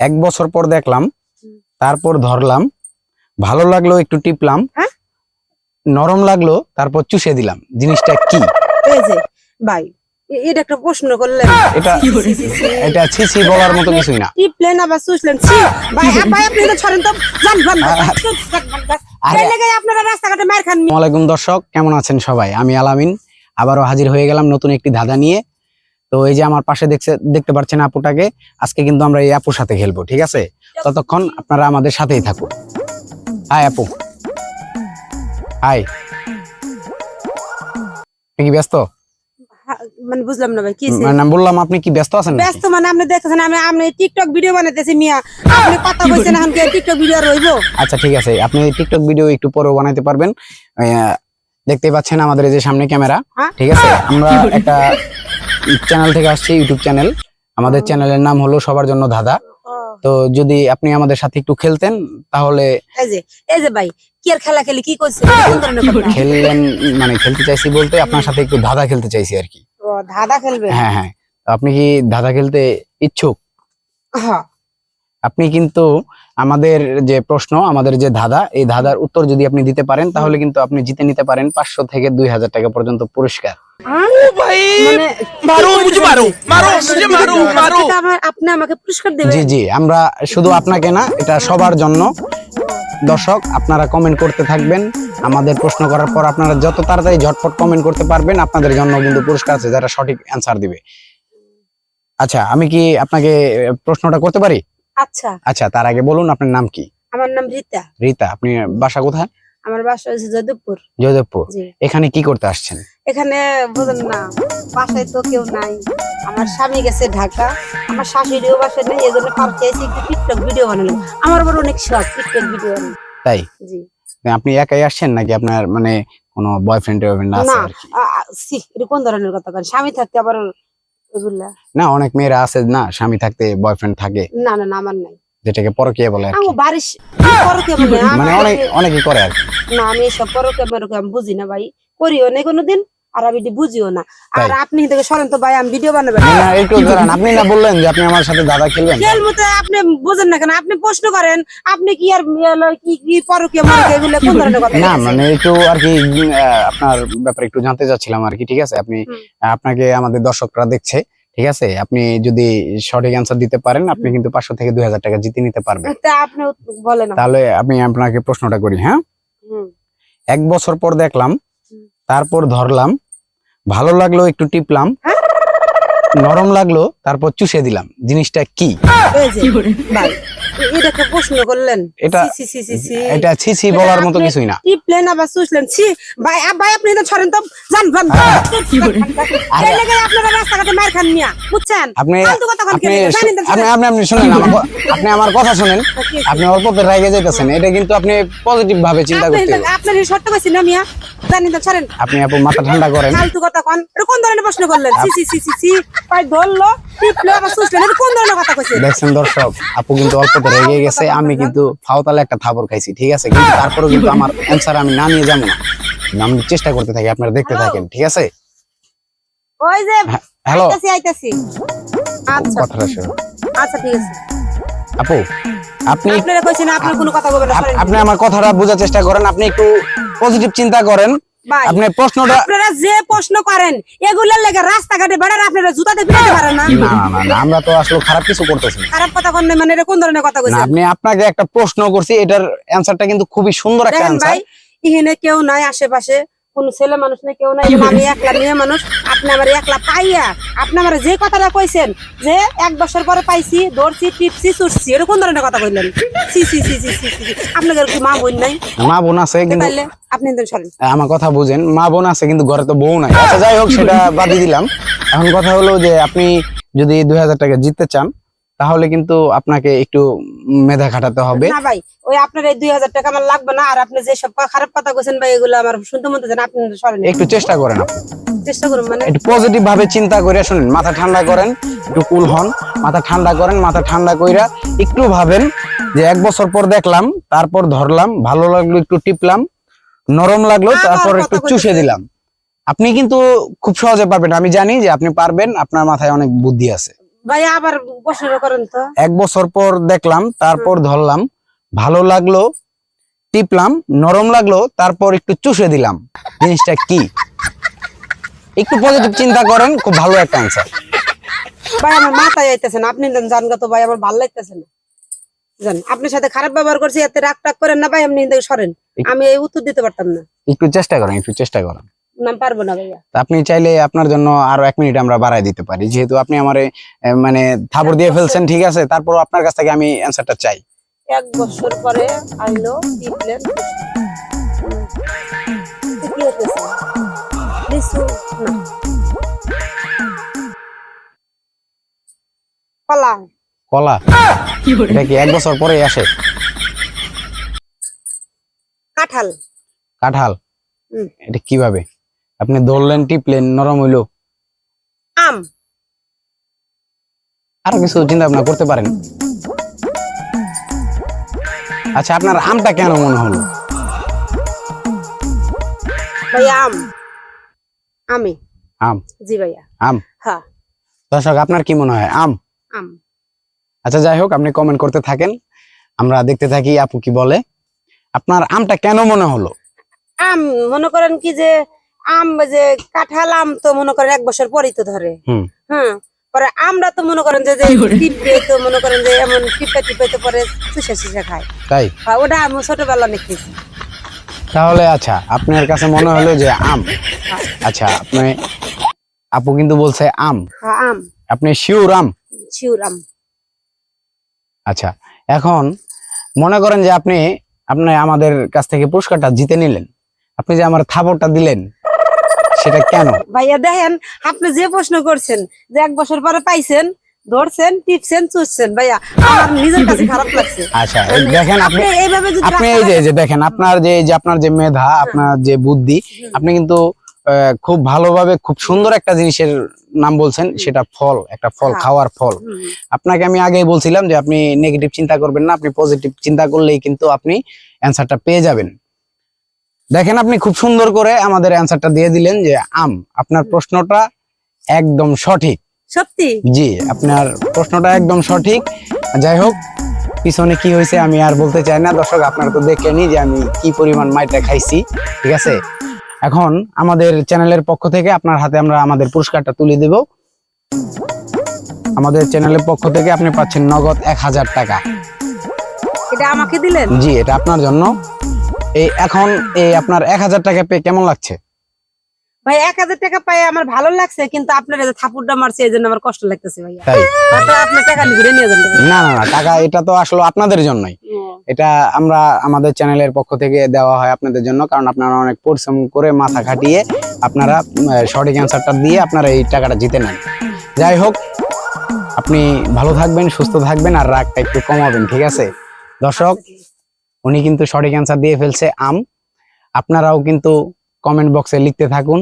এক বছর পর দেখলাম তারপর ধরলাম ভালো লাগল একটু টিপলাম হ্যাঁ? নরম লাগল তারপর চুষে দিলাম জিনিসটা কি? এই যে ভাই এটা একটা প্রশ্ন করলেন। এটা বলার মতো কিছুই না। টিপলেন আবার চুষলেন। ছি ভাই ভাই আপনি তো ছাড়েন তো। জান আপনারা রাস্তাঘাটে মার খান আসসালামাইকুম দর্শক কেমন আছেন সবাই? আমি আলামিন আবারও হাজির হয়ে গেলাম নতুন একটি ধাঁধা নিয়ে। তো এই যে আমার পাশে দেখছে দেখতে পাচ্ছেন আপুটাকে আজকে কিন্তু আমরা এই আপুর সাথে খেলব ঠিক আছে? ততক্ষণ আপনারা আমাদের সাথেই থাকুন। হাই আপু। হাই। আপনি কি ব্যস্ত? মানে বুঝলাম না ভাই কি মানে বললাম আপনি কি ব্যস্ত আছেন ব্যস্ত মানে আপনি দেখতেছেন আমি আমি টিকটক ভিডিও বানাইতেছি মিয়া। আপনি কথা কইছেন টিকটক ভিডিও রইবো আচ্ছা ঠিক আছে। আপনি টিকটক ভিডিও একটু পরেও বানাইতে পারবেন। আহ, দেখতেই পাচ্ছেন আমাদের এই যে সামনে ক্যামেরা হ্যাঁ। ঠিক আছে? আমরা একটা চ্যানেল থেকে আসছি ইউটিউব চ্যানেল আমাদের চ্যানেলের নাম হলো সবার জন্য ধাঁধা। তো যদি আপনি আমাদের সাথে একটু খেলতেন তাহলে এই যে ভাই কি আর খেলা খেলি কি করছে কোন ধরনের কথা? খেললেন মানে খেলতে চাইছি বলতে আপনার সাথে একটু ধাঁধা খেলতে চাইছি আর কি। ও ধাঁধা খেলবে? হ্যাঁ হ্যাঁ। তো আপনি কি ধাঁধা খেলতে ইচ্ছুক? হ্যাঁ। আপনি কিন্তু আমাদের যে প্রশ্ন আমাদের যে ধাঁধা এই ধাঁধার উত্তর যদি আপনি দিতে পারেন তাহলে কিন্তু আপনি জিতে নিতে পারেন পাঁচশো থেকে দুই হাজার টাকা পর্যন্ত পুরস্কার। আমাদের প্রশ্ন করার পর আপনারা যত তাড়াতাড়ি ঝটপট কমেন্ট করতে পারবেন আপনাদের জন্য কিন্তু পুরস্কার আছে যারা সঠিক অ্যান্সার দিবে। আচ্ছা আমি কি আপনাকে প্রশ্নটা করতে পারি? আচ্ছা। আচ্ছা তার আগে বলুন আপনার নাম কি? আমার নাম রীতা। রীতা আপনি বাসা কোথায়? আমার বাসা হচ্ছে যাদবপুর জয়দেবপুর জি। এখানে কি করতে আসছেন? এখানে বুঝেন না বাসায় তো কেউ নাই। আমার স্বামী গেছে ঢাকা। আমার শাশুড়িও বাসায় নেই এই জন্য এসে একটু টিকটক ভিডিও বানালাম। আমার বড় অনেক শখ টিকটক ভিডিও বানানো তাই? জি। আপনি একাই আসছেন নাকি আপনার মানে কোনো বয়ফ্রেন্ড টয়ফ্রেন্ড আছে না এটা কোন ধরনের কথা কন? স্বামী থাকতে আবার এগুলা না অনেক মেয়েরা আছে না স্বামী থাকতে বয়ফ্রেন্ড থাকে। না না না আমার নাই। যেটাকে পরকীয়া বলে কি। আমার বলে মানে অনেক অনেকে করে আর না আমি এসব পরকে মরকে আমি বুঝি না ভাই। করিও না কোনোদিন আর আমি বুঝিও না। আর আপনি থেকে সরেন তো ভাই আমি ভিডিও বানাবেন না, একটু দাঁড়ান। আপনি না বললেন যে আপনি আমার সাথে দাদা খেলবেন। খেল মতো আপনি বুঝেন না কেন? আপনি প্রশ্ন করেন আপনি কি আর ইয়ে কি কি পরকে মরকে এগুলো কোন ধরনের কথা না মানে একটু আর কি আপনার ব্যাপারে একটু জানতে চাচ্ছিলাম আর কি ঠিক আছে? আপনি আপনাকে আমাদের দর্শকরা দেখছে। ঠিক আছে? আপনি যদি সঠিক অ্যান্সার দিতে পারেন আপনি কিন্তু পাঁচশো থেকে দুই হাজার টাকা জিতে নিতে পারবেন। আপনি তাহলে আমি আপনাকে প্রশ্নটা করি হ্যাঁ? এক বছর পর দেখলাম তারপর ধরলাম ভালো লাগল একটু টিপলাম হ্যাঁ? নরম লাগল তারপর চুষে দিলাম। জিনিসটা কি? এই যে ভাই এ- এটা একটা প্রশ্ন করলেন এটা। এটা এটা বলার মতো কিছুই না। টিপলেন আবার চুষলেন? ছি ভাই ভাই আপনি তো ছড়েন তো। জান ভান আরে- এই লেগে আপনারা রাস্তাঘাটে মার খান মিয়া বুঝছেন? আপনি আপনি আপনি আপনি শুনেন আপনি আমার কথা শুনেন। কি আপনি অল্পতে রেগে যাইতেছেন। এটা কিন্তু আপনি পজিটিভ ভাবে চিন্তা করতে হবে। আপনার কইছি না মিয়া। জানেন তো ছড়েন। আপনি আপু মাথা ঠান্ডা করেন। ফালতু কথা কন। এটা কোন ধরনের প্রশ্ন করলেন? সি সি ভাই ধরলো টিপলো আবার চুষলেন এটা কোন ধরনের কথা কইছেন? দেখছেন দর্শক আপু কিন্তু অল্পতে রেগে গেছে আমি কিন্তু ফাওতালে একটা থাপড় খাইছি ঠিক আছে? কিন্তু তারপরেও কিন্তু আমার অ্যান্সার আমি না নিয়ে যাব না। আমি চেষ্টা করতে থাকি আপনারা দেখতে থাকেন ঠিক আছে? ওই যে হ্যালো? আইতাছি আচ্ছা। আচ্ছা ঠিক আছে। আপু আপনি আপনারা কইছেন আপনি কোনো কথা বলবেন না আপনি আমার কথাটা বোঝার চেষ্টা করেন আপনি একটু পজিটিভ চিন্তা করেন। ভাই আপনি প্রশ্নটা আপনারা যে প্রশ্ন করেন এগুলোর লেগে রাস্তাঘাটে বেড়ার আপনারা জুতাতে ফিরাতে পারেন না। আমরা তো আসলে খারাপ কিছু করতেছি খারাপ কথা মানে এটা কোন ধরনের কথা না, কইছেন? আপনি আপনাকে একটা প্রশ্ন করছি এটার অ্যান্সারটা কিন্তু খুবই সুন্দর একটা অ্যান্সার এখানে কেউ নাই আশেপাশে। কোন ছেলে মানুষ নেই কেউ নাই। আমি একলা মেয়ে মানুষ আপনি আমার একলা পাইয়া আপনি আমার যে কথাটা কইছেন যে এক বছর পরে পাইছি ধরছি টিপছি চুটছি এটা কোন ধরনের কথা কইলেন। সি সি সি সি সি আপনাদের কি মা বোন নাই? মা বোন আছে কিন্তু আপনি তো সরেন। আমার কথা বুঝেন মা বোন আছে কিন্তু ঘরে তো বউ নাই। আচ্ছা যাই হোক সেটা বাদই দিলাম। এখন কথা হলো যে আপনি যদি দুই হাজার টাকা জিততে চান তাহলে কিন্তু আপনাকে একটু মেধা খাটাতে হবে। না ভাই ওই আপনার এই দুই হাজার টাকা আমার লাগবে না আর আপনি যে সব খারাপ কথা কইছেন ভাই এগুলো আমার শুনতে মন আপনি সরেন। একটু চেষ্টা করেন চেষ্টা করুন মানে একটু পজিটিভ ভাবে চিন্তা করে শুনেন মাথা ঠান্ডা করেন একটু কুল হন মাথা ঠান্ডা করেন মাথা ঠান্ডা কইরা একটু ভাবেন যে এক বছর পর দেখলাম তারপর ধরলাম ভালো লাগল একটু টিপলাম নরম লাগল তারপর একটু চুষে দিলাম। আপনি কিন্তু খুব সহজে পারবেন আমি জানি যে আপনি পারবেন আপনার মাথায় অনেক বুদ্ধি আছে। ভাই আবার প্রশ্ন করেন তো। এক বছর পর দেখলাম তারপর ধরলাম ভালো লাগল টিপলাম নরম লাগল তারপর একটু চুষে দিলাম। জিনিসটা কি? একটু পজিটিভ চিন্তা করেন খুব ভালো একটা অ্যান্সার ভাই আমার মাথায় আইতেছে না। আপনি জান তো ভাই আমার ভালো লাগতেছে না। জান আপনার সাথে খারাপ ব্যবহার করছি এতে রাগ টাগ করেন না ভাই আপনি সরেন। আমি এই উত্তর দিতে পারতাম না। একটু চেষ্টা করেন একটু চেষ্টা করেন। পারব না ভাইয়া। আপনি চাইলে আপনার জন্য আরও এক মিনিট আমরা বাড়াই দিতে পারি। যেহেতু আপনি আমারে মানে থাবর দিয়ে ফেলছেন ঠিক আছে? তারপর আপনার কাছ থেকে আমি অ্যান্সারটা চাই। এক বছর পরে আইলো টিপলেন কলা। কলা? এটা কি এক বছর পরে আসে? কাঁঠাল। কাঁঠাল? এটা কীভাবে? আপনি ধরলেন টিপলেন নরম হইল? আম। আরও কিছু চিন্তা ভাবনা করতে পারেন। আচ্ছা আপনার আমটা কেন মনে হলো? ভাইয়া আম। আমি। আম। জি ভাইয়া। আম। হ্যাঁ দর্শক আপনার কি মনে হয়? আম? আম। আচ্ছা যাই হোক আপনি কমেন্ট করতে থাকেন। আমরা দেখতে থাকি আপু কি বলে। আপনার আমটা কেন মনে হলো? আম মনে করেন কি যে আম যে কাঁঠাল আম তো মনে করেন এক বছর পরেই তো ধরে। হুম। হ্যাঁ পরে আমরা তো মনে করেন যে টিপে তো মনে করেন যে এমন টিপে টিপে তো পরে চুষে চুষে খায়। তাই? ওটা আমি ছোটবেলা দেখেছি। তাহলে আচ্ছা আপনার কাছে মনে হলো যে আম? আচ্ছা আপনি আপু কিন্তু বলছে আম। হ্যাঁ আম। আপনি শিওর আম? শিউর আম। আচ্ছা এখন মনে করেন যে আপনি আপনি আমাদের কাছ থেকে পুরস্কারটা জিতে নিলেন। আপনি যে আমার থাপড়টা দিলেন সেটা কেন? ভাইয়া দেখেন আপনি যে প্রশ্ন করছেন যে এক বছর পরে পাইছেন ধরছেন টিপছেন চুষছেন ভাইয়া আমার নিজের কাছে খারাপ লাগছে। আচ্ছা দেখেন আপনি আপনি এইভাবে যদি আপনি এই যে যে দেখেন আপনার যে যে আপনার যে মেধা আপনার যে বুদ্ধি আপনি কিন্তু খুব ভালোভাবে খুব সুন্দর একটা জিনিসের নাম বলছেন সেটা ফল একটা ফল হ্যাঁ। খাওয়ার ফল। আপনাকে আমি আগেই বলছিলাম যে আপনি নেগেটিভ চিন্তা করবেন না আপনি পজিটিভ চিন্তা করলেই কিন্তু আপনি অ্যান্সারটা পেয়ে যাবেন। দেখেন আপনি খুব সুন্দর করে আমাদের অ্যান্সারটা দিয়ে দিলেন যে আম আপনার প্রশ্নটা একদম সঠিক। সত্যি? জি আপনার প্রশ্নটা একদম সঠিক। যাই হোক পিছনে কি হয়েছে আমি আর বলতে চাই না। দর্শক আপনারা তো দেখলেনই যে আমি কি পরিমাণ মাইটা খাইছি ঠিক আছে? এখন আমাদের চ্যানেলের পক্ষ থেকে আপনার হাতে আমরা আমাদের পুরস্কারটা তুলে দেব। আমাদের চ্যানেলের পক্ষ থেকে আপনি পাচ্ছেন নগদ এক হাজার টাকা। এটা আমাকে দিলেন? জি এটা আপনার জন্য। এই এখন এই আপনার এক হাজার টাকা পেয়ে কেমন লাগছে? ভাই এক হাজার টাকা পাই আমার ভালো লাগছে কিন্তু আপনার থাপুরটা মারছে এই জন্য আমার কষ্ট লাগতেছে ভাইয়া। তাই? হয়তো আপনি টাকা ঘুরে নিয়ে যান না না না টাকা এটা তো আসলে আপনাদের জন্যই। এটা আমরা আমাদের চ্যানেলের পক্ষ থেকে দেওয়া হয় আপনাদের জন্য কারণ আপনারা অনেক পরিশ্রম করে মাথা খাটিয়ে আপনারা সঠিক অ্যান্সারটা দিয়ে আপনারা এই টাকাটা জিতে নেন। যাই হোক আপনি ভালো থাকবেন সুস্থ থাকবেন আর রাগটা একটু কমাবেন ঠিক আছে? দর্শক উনি কিন্তু সঠিক অ্যান্সার দিয়ে ফেলছে আম। আপনারাও কিন্তু কমেন্ট বক্সে লিখতে থাকুন।